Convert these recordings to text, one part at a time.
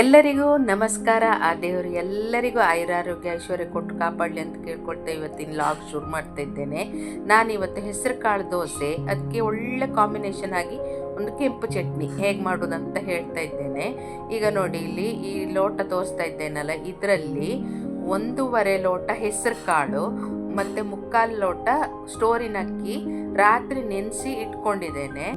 ಎಲ್ಲರಿಗೂ ನಮಸ್ಕಾರ. ಆ ದೇವರು ಎಲ್ಲರಿಗೂ ಆಯುರಾರೋಗ್ಯ, ಐಶ್ವರ್ಯ ಕೊಟ್ಟು ಕಾಪಾಡಲಿ ಅಂತ ಕೇಳ್ಕೊಳ್ತಾ ಇವತ್ತಿನ ಲಾಗ್ ಶುರು ಮಾಡ್ತಾ ಇದ್ದೇನೆ. ನಾನು ಇವತ್ತು ಹೆಸರು ಕಾಳು ದೋಸೆ ಅದಕ್ಕೆ ಒಳ್ಳೆ ಕಾಂಬಿನೇಷನ್ ಆಗಿ ಒಂದು ಕೆಂಪು ಚಟ್ನಿ ಹೇಗೆ ಮಾಡೋದಂತ ಹೇಳ್ತಾ ಇದ್ದೇನೆ. ಈಗ ನೋಡಿ, ಇಲ್ಲಿ ಈ ಲೋಟ ತೋರಿಸ್ತಾ ಇದ್ದೇನಲ್ಲ, ಇದರಲ್ಲಿ ಒಂದೂವರೆ ಲೋಟ ಹೆಸರು ಕಾಳು, ಮತ್ತು ಮುಕ್ಕಾಲು ಲೋಟ ಸ್ಟೋರಿನಕ್ಕಿ ರಾತ್ರಿ ನೆನೆಸಿ ಇಟ್ಕೊಂಡಿದ್ದೇನೆ.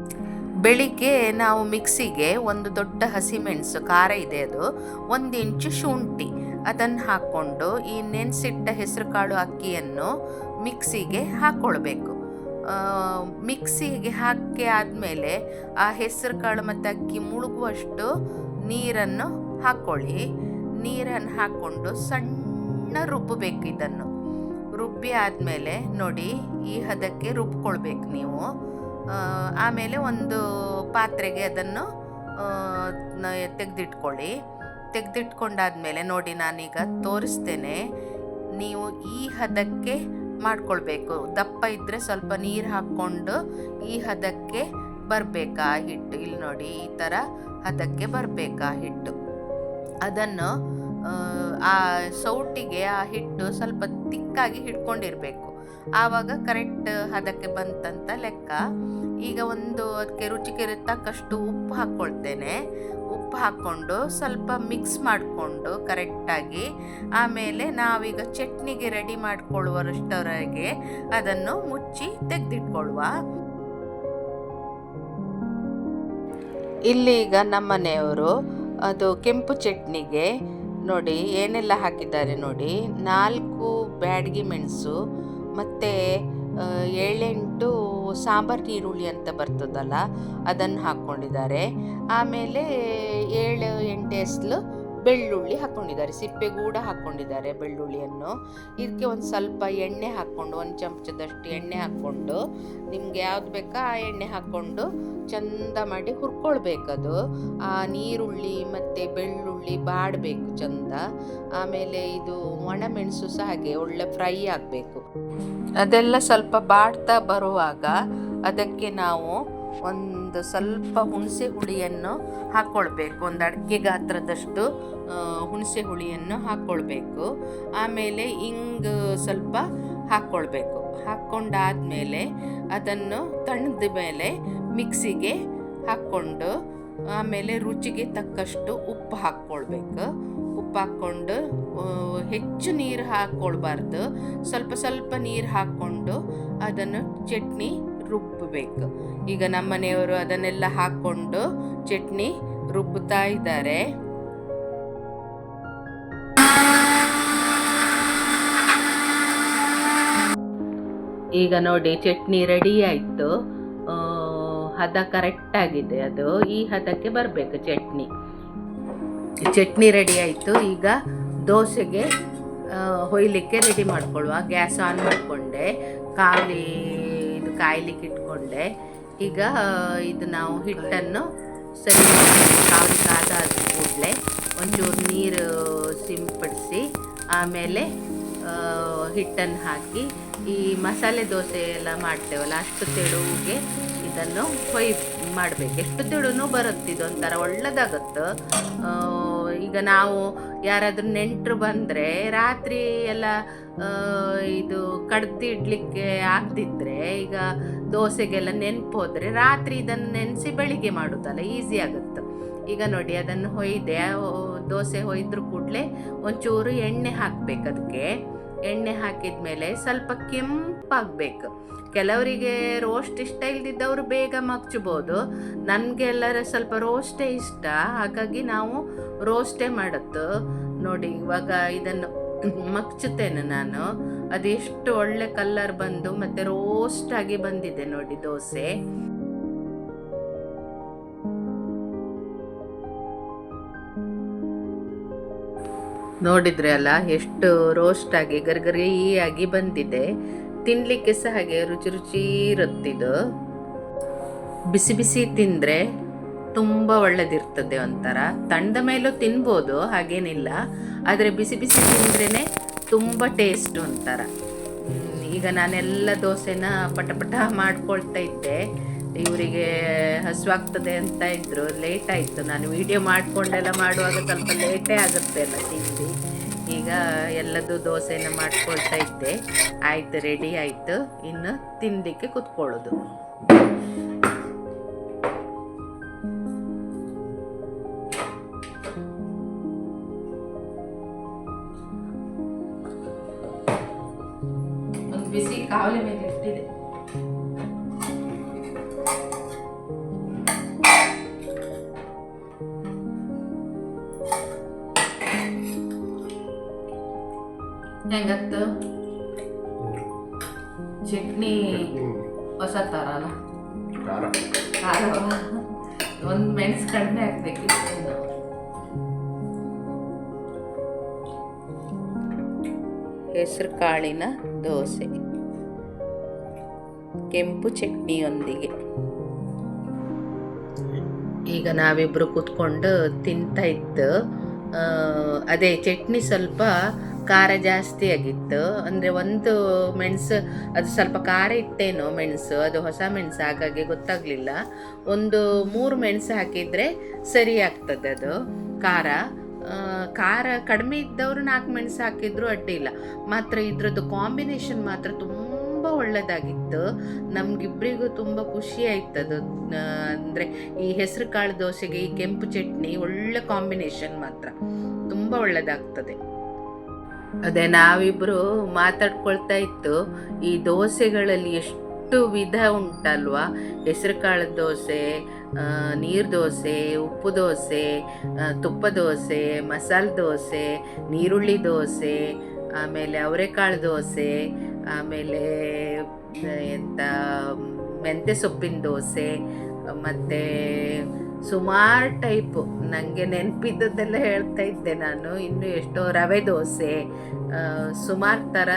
ಬೆಳಿಗ್ಗೆ ನಾವು ಮಿಕ್ಸಿಗೆ ಒಂದು ದೊಡ್ಡ ಹಸಿಮೆಣಸು ಖಾರ ಇದೆ ಅದು, ಒಂದು ಇಂಚು ಶುಂಠಿ ಅದನ್ನು ಹಾಕ್ಕೊಂಡು ಈ ನೆನೆಸಿಟ್ಟ ಹೆಸರುಕಾಳು ಅಕ್ಕಿಯನ್ನು ಮಿಕ್ಸಿಗೆ ಹಾಕ್ಕೊಳ್ಬೇಕು ಮಿಕ್ಸಿಗೆ ಹಾಕಿ ಆದಮೇಲೆ ಆ ಹೆಸರುಕಾಳು ಮತ್ತು ಅಕ್ಕಿ ಮುಳುಗುವಷ್ಟು ನೀರನ್ನು ಹಾಕ್ಕೊಳ್ಳಿ ನೀರನ್ನು ಹಾಕ್ಕೊಂಡು ಸಣ್ಣ ರುಬ್ಬಬೇಕು ಇದನ್ನು. ರುಬ್ಬಿ ಆದಮೇಲೆ ನೋಡಿ ಈ ಹದಕ್ಕೆ ರುಬ್ಕೊಳ್ಬೇಕು ನೀವು. ಆಮೇಲೆ ಒಂದು ಪಾತ್ರೆಗೆ ಅದನ್ನು ತೆಗೆದಿಟ್ಕೊಳ್ಳಿ. ತೆಗೆದಿಟ್ಕೊಂಡಾದ್ಮೇಲೆ ನೋಡಿ ನಾನೀಗ ತೋರಿಸ್ತೇನೆ. ನೀವು ಈ ಹದಕ್ಕೆ ಮಾಡ್ಕೊಳ್ಬೇಕು. ದಪ್ಪ ಇದ್ದರೆ ಸ್ವಲ್ಪ ನೀರು ಹಾಕ್ಕೊಂಡು ಈ ಹದಕ್ಕೆ ಬರಬೇಕಾ ಹಿಟ್ಟು? ಇಲ್ಲಿ ನೋಡಿ ಈ ಥರ ಹದಕ್ಕೆ ಬರಬೇಕಾ ಹಿಟ್ಟು? ಅದನ್ನು ಆ, ಸೌಟಿಗೆ ಆ ಹಿಟ್ಟು ಸ್ವಲ್ಪ ತಿಕ್ಕಾಗಿ ಹಿಡ್ಕೊಂಡಿರಬೇಕು. ಆವಾಗ ಕರೆಕ್ಟ್ ಹದಕ್ಕೆ ಬಂತಂತ ಲೆಕ್ಕ. ಈಗ ಒಂದು ಅದಕ್ಕೆ ರುಚಿಗೆ ತಕ್ಕಷ್ಟು ಉಪ್ಪು ಹಾಕ್ಕೊಳ್ತೇನೆ. ಉಪ್ಪು ಹಾಕ್ಕೊಂಡು ಸ್ವಲ್ಪ ಮಿಕ್ಸ್ ಮಾಡಿಕೊಂಡು ಕರೆಕ್ಟಾಗಿ ಆಮೇಲೆ ನಾವೀಗ ಚಟ್ನಿಗೆ ರೆಡಿ ಮಾಡಿಕೊಳ್ಳುವಷ್ಟರವರೆಗೆ ಅದನ್ನು ಮುಚ್ಚಿ ತೆಗೆದಿಟ್ಕೊಳ್ಳುವ ಇಲ್ಲಿ ನಮ್ಮನೆಯವರು ಅದು ಕೆಂಪು ಚಟ್ನಿಗೆ ನೋಡಿ ಏನೆಲ್ಲ ಹಾಕಿದ್ದಾರೆ ನೋಡಿ ನಾಲ್ಕು ಬ್ಯಾಡಗಿ ಮೆಣಸು ಮತ್ತು ಏಳೆಂಟು ಸಾಂಬಾರು ಈರುಳ್ಳಿ ಅಂತ ಬರ್ತದಲ್ಲ ಅದನ್ನು ಹಾಕ್ಕೊಂಡಿದ್ದಾರೆ ಆಮೇಲೆ ಏಳು ಎಂಟು ಎಸ್ಲು ಬೆಳ್ಳುಳ್ಳಿ ಹಾಕ್ಕೊಂಡಿದ್ದಾರೆ ಸಿಪ್ಪೆಗೂಡ ಹಾಕ್ಕೊಂಡಿದ್ದಾರೆ ಬೆಳ್ಳುಳ್ಳಿಯನ್ನು. ಇದಕ್ಕೆ ಒಂದು ಸ್ವಲ್ಪ ಎಣ್ಣೆ ಹಾಕ್ಕೊಂಡು ಒಂದು ಚಮಚದಷ್ಟು ಎಣ್ಣೆ ಹಾಕ್ಕೊಂಡು ನಿಮ್ಗೆ ಯಾವ್ದು ಬೇಕಾ ಆ ಎಣ್ಣೆ ಹಾಕ್ಕೊಂಡು ಚಂದ ಮಾಡಿ ಹುರ್ಕೊಳ್ಬೇಕದು ಆ ನೀರುಳ್ಳಿ ಮತ್ತು ಬೆಳ್ಳುಳ್ಳಿ ಬಾಡಬೇಕು ಚಂದ. ಆಮೇಲೆ ಇದು ಒಣಮೆಣಸು ಸಹ ಹಾಗೆ ಒಳ್ಳೆ ಫ್ರೈ ಆಗಬೇಕು. ಅದೆಲ್ಲ ಸ್ವಲ್ಪ ಬಾಡ್ತಾ ಬರುವಾಗ ಅದಕ್ಕೆ ನಾವು ಒಂದು ಸ್ವಲ್ಪ ಹುಣಸೆ ಹುಳಿಯನ್ನು ಹಾಕ್ಕೊಳ್ಬೇಕು ಒಂದು ಅಡಿಕೆ ಗಾತ್ರದಷ್ಟು ಹುಣಸೆ ಹುಳಿಯನ್ನು ಹಾಕ್ಕೊಳ್ಬೇಕು ಆಮೇಲೆ ಹಿಂಗ್ ಸ್ವಲ್ಪ ಹಾಕ್ಕೊಳ್ಬೇಕು ಹಾಕ್ಕೊಂಡಾದ್ಮೇಲೆ ಅದನ್ನು ತಣ್ಣದ ಮೇಲೆ ಮಿಕ್ಸಿಗೆ ಹಾಕ್ಕೊಂಡು, ಆಮೇಲೆ ರುಚಿಗೆ ತಕ್ಕಷ್ಟು ಉಪ್ಪು ಹಾಕ್ಕೊಳ್ಬೇಕು. ಉಪ್ಪು ಹಾಕ್ಕೊಂಡು ಹೆಚ್ಚು ನೀರು ಹಾಕ್ಕೊಳ್ಬಾರ್ದು. ಸ್ವಲ್ಪ ಸ್ವಲ್ಪ ನೀರು ಹಾಕ್ಕೊಂಡು ಅದನ್ನು ಚಟ್ನಿ ರುಬ್ಬಬೇಕು. ಈಗ ನಮ್ಮನೆಯವರು ಅದನ್ನೆಲ್ಲ ಹಾಕ್ಕೊಂಡು ಚಟ್ನಿ ರುಬ್ಬುತ್ತಾ ಇದ್ದಾರೆ. ಈಗ ನೋಡಿ ಚಟ್ನಿ ರೆಡಿ ಆಯಿತು. ಹದ ಕರೆಕ್ಟಾಗಿದೆ ಅದು. ಈ ಹದಕ್ಕೆ ಬರಬೇಕು ಚಟ್ನಿ. ಚಟ್ನಿ ರೆಡಿ ಆಯಿತು. ಈಗ ದೋಸೆಗೆ ಹೊಯ್ಲಿಕ್ಕೆ ರೆಡಿ ಮಾಡ್ಕೊಳ್ಳುವ. ಗ್ಯಾಸ್ ಆನ್ ಮಾಡಿಕೊಂಡೆ. ಇದು ಕಾಯ್ಲಿಕ್ಕೆ ಇಟ್ಕೊಂಡೆ. ಈಗ ಇದು ನಾವು ಹಿಟ್ಟನ್ನು ಸರಿ ಕಾವಲಿ ಕಾದ ಕೂಡಲೇ ಒಂಚೂರು ನೀರು ಸಿಂಪಡಿಸಿ ಆಮೇಲೆ ಹಿಟ್ಟನ್ನು ಹಾಕಿ ಈ ಮಸಾಲೆ ದೋಸೆ ಎಲ್ಲ ಮಾಡ್ತೇವಲ್ಲ, ಅಷ್ಟು ತೆಳುವಿಗೆ ಇದನ್ನು ಕೊಯ್ ಮಾಡಬೇಕು. ಎಷ್ಟು ತೆಳುನೂ ಬರುತ್ತೆ, ಇದೊಂಥರ ಒಳ್ಳೆದಾಗುತ್ತೆ. ಈಗ ನಾವು ಯಾರಾದರೂ ನೆಂಟರು ಬಂದರೆ ರಾತ್ರಿ ಎಲ್ಲ ಇದು ಕಡ್ದು ಇಡ್ಲಿಕ್ಕೆ ಆಗ್ತಿದ್ರೆ ಈಗ ದೋಸೆಗೆಲ್ಲ ನೆನ್ಪು ಹೋದರೆ ರಾತ್ರಿ ಇದನ್ನು ನೆನೆಸಿ ಬೆಳಿಗ್ಗೆ ಮಾಡೋದಲ್ಲ, ಈಸಿ ಆಗುತ್ತೆ. ಈಗ ನೋಡಿ ಅದನ್ನು ಹೊಯ್ದೆ ದೋಸೆ ಹೊಯ್ದ್ರ ಕೂಡಲೇ ಒಂಚೂರು ಎಣ್ಣೆ ಹಾಕ್ಬೇಕು ಅದಕ್ಕೆ ಎಣ್ಣೆ ಹಾಕಿದ ಮೇಲೆ ಸ್ವಲ್ಪ ಕೆಂಪಾಗಬೇಕು. ಕೆಲವರಿಗೆ ರೋಸ್ಟ್ ಇಷ್ಟ ಇಲ್ದಿದ್ದವರು ಬೇಗ ಮಗ್ಚಬೋದು. ನನಗೆಲ್ಲರ ಸ್ವಲ್ಪ ರೋಸ್ಟೇ ಇಷ್ಟ, ಹಾಗಾಗಿ ನಾವು ರೋಸ್ಟೇ ಮಾಡುತ್ತೆ. ನೋಡಿ, ಇವಾಗ ಇದನ್ನು ಮಗ್ಚುತ್ತೇನೆ ನಾನು. ಅದೆಷ್ಟು ಒಳ್ಳೆ ಕಲರ್ ಬಂದು ಮತ್ತೆ ರೋಸ್ಟ್ ಆಗಿ ಬಂದಿದೆ ನೋಡಿ ದೋಸೆ. ನೋಡಿದ್ರೆ ಅಲ್ಲ ಎಷ್ಟು ರೋಸ್ಟ್ ಆಗಿ, ಗರ್ಗರಿ ಆಗಿ ಬಂದಿದೆ. ತಿನ್ಲಿಕ್ಕೆ ಸಹ ಹಾಗೆ ರುಚಿ ರುಚಿ ಇರುತ್ತಿದು. ಬಿಸಿ ಬಿಸಿ ತಿಂದರೆ ತುಂಬ ಒಳ್ಳೆದಿರ್ತದೆ ಒಂಥರ. ತಣ್ಣದ ಮೇಲೂ ತಿನ್ಬೋದು, ಹಾಗೇನಿಲ್ಲ. ಆದರೆ ಬಿಸಿ ಬಿಸಿ ತಿಂದ್ರೇ ತುಂಬ ಟೇಸ್ಟ್ ಒಂಥರ. ಈಗ ನಾನೆಲ್ಲ ದೋಸೆನ ಪಟ ಪಟ ಮಾಡ್ಕೊಳ್ತಾ ಇದ್ದೆ. ಇವರಿಗೆ ಹಸುವಾಗ್ತದೆ ಅಂತ ಇದ್ರು. ಲೇಟ್ ಆಯಿತು. ನಾನು ವಿಡಿಯೋ ಮಾಡಿಕೊಂಡೆಲ್ಲ ಮಾಡುವಾಗ ಸ್ವಲ್ಪ ಲೇಟೇ ಆಗುತ್ತೆ ಅಲ್ಲ ತಿಂಡಿ. ಈಗ ಎಲ್ಲದು ದೋಸೆನ ಮಾಡ್ಕೊಳ್ತಾ ಇದ್ದೆ. ಆಯಿತು ರೆಡಿ ಆಯಿತು. ಇನ್ನು ತಿನ್ನಲಿಕ್ಕೆ ಕುತ್ಕೊಳ್ಳೋದು. ಕಾವಲಿ ಮೇಲೆ ಇಟ್ಟಿದೆ ಹೆಂಗತ್ತು? ಚಟ್ನಿ ಹೊಸ ಥರನ ಒಂದು ಮೆಣಸು ಕಡಿಮೆ ಹಾಕ್ಬೇಕಿತ್ತು ಇನ್ನು. ಹೆಸರು ಕಾಳಿನ ದೋಸೆ. ಕೆಂಪು ಚಟ್ನಿಯೊಂದಿಗೆ. ಈಗ ನಾವಿಬ್ಬರು ಕೂತ್ಕೊಂಡು ತಿಂತಾ ಇತ್ತು. ಅದೇ ಚಟ್ನಿ ಸ್ವಲ್ಪ ಖಾರ ಜಾಸ್ತಿ ಆಗಿತ್ತು. ಅಂದರೆ ಒಂದು ಮೆಣಸು, ಅದು ಸ್ವಲ್ಪ ಖಾರ ಇಟ್ಟೇನೋ ಮೆಣಸು, ಅದು ಹೊಸ ಮೆಣಸು, ಹಾಗಾಗಿ ಗೊತ್ತಾಗಲಿಲ್ಲ. ಒಂದು ಮೂರು ಮೆಣಸು ಹಾಕಿದರೆ ಸರಿ ಆಗ್ತದೆ ಅದು, ಖಾರ. ಖಾರ ಕಡಿಮೆ ಇದ್ದವರು ನಾಲ್ಕು ಮೆಣಸು ಹಾಕಿದ್ರು ಅಡ್ಡಿಲ್ಲ ಮಾತ್ರ ಇದ್ರದ್ದು ಕಾಂಬಿನೇಷನ್ ಮಾತ್ರ ತುಂಬ ಒಳ್ಳೆಯದಾಗಿತ್ತು ನಮಗಿಬ್ಬರಿಗೂ ತುಂಬಾ ಖುಷಿ ಆಯ್ತದು ಅಂದ್ರೆ ಈ ಹೆಸರು ಕಾಳು ದೋಸೆಗೆ ಈ ಕೆಂಪು ಚಟ್ನಿ ಒಳ್ಳೆ ಕಾಂಬಿನೇಷನ್ ಮಾತ್ರ. ತುಂಬಾ ಒಳ್ಳೆದಾಗ್ತದೆ. ಅದೇ ನಾವಿಬ್ರು ಮಾತಾಡ್ಕೊಳ್ತಾ ಇತ್ತು, ಈ ದೋಸೆಗಳಲ್ಲಿ ಎಷ್ಟು ವಿಧ ಉಂಟಲ್ವಾ? ಹೆಸರು ಕಾಳು ದೋಸೆ ನೀರು ದೋಸೆ, ಉಪ್ಪು ದೋಸೆ ತುಪ್ಪ ದೋಸೆ, ಮಸಾಲೆ ದೋಸೆ, ನೀರುಳ್ಳಿ ದೋಸೆ, ಆಮೇಲೆ ಅವರೆಕಾಳು ದೋಸೆ ಆಮೇಲೆ ಎಂಥ ಮೆಂತ್ಯ ಸೊಪ್ಪಿನ ದೋಸೆ, ಮತ್ತು ಸುಮಾರು ಟೈಪು ನನಗೆ ನೆನಪಿದ್ದದ್ದೆಲ್ಲ ಹೇಳ್ತಾ ಇದ್ದೆ ನಾನು. ಇನ್ನು ಎಷ್ಟೋ ರವೆ ದೋಸೆ ಸುಮಾರು ಥರ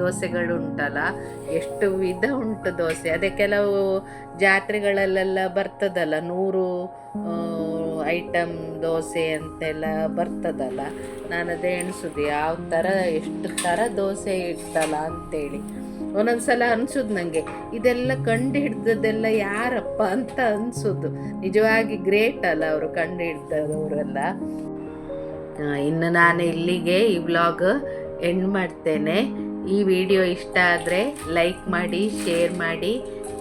ದೋಸೆಗಳು ಉಂಟಲ್ಲ, ಎಷ್ಟು ವಿಧ ಉಂಟು ದೋಸೆ. ಅದೇ ಕೆಲವು ಜಾತ್ರೆಗಳಲ್ಲೆಲ್ಲ ಬರ್ತದಲ್ಲ, ನೂರು ಐಟಮ್, ದೋಸೆ ಅಂತೆಲ್ಲ ಬರ್ತದಲ್ಲ? ನಾನು ಅದೇ ಎಣಿಸೋದು, ಯಾವ ಥರ ಎಷ್ಟು ಥರ ದೋಸೆ ಇಡ್ತಲ್ಲ ಅಂತೇಳಿ. ಒಂದೊಂದ್ಸಲ ಅನ್ಸುದು ನನಗೆ ಇದೆಲ್ಲ ಕಂಡು ಹಿಡ್ದದೆಲ್ಲ ಯಾರಪ್ಪ ಅಂತ ಅನ್ಸುದು. ನಿಜವಾಗಿ ಗ್ರೇಟ್ ಅಲ್ಲ ಅವರು ಕಂಡು ಹಿಡ್ದವರೆಲ್ಲ ಇನ್ನು ನಾನು ಇಲ್ಲಿಗೆ ಈ ವ್ಲಾಗ್ ಎಂಡ್ ಮಾಡ್ತೇನೆ. ಈ ವಿಡಿಯೋ ಇಷ್ಟ ಆದರೆ ಲೈಕ್ ಮಾಡಿ, ಶೇರ್ ಮಾಡಿ.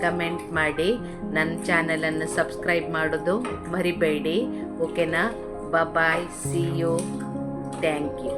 ಕಮೆಂಟ್ ಮಾಡಿ. ನನ್ನ ಚಾನಲನ್ನು ಸಬ್ಸ್ಕ್ರೈಬ್ ಮಾಡೋದು ಮರಿಬೇಡಿ. ಓಕೆನಾ bye see you thank you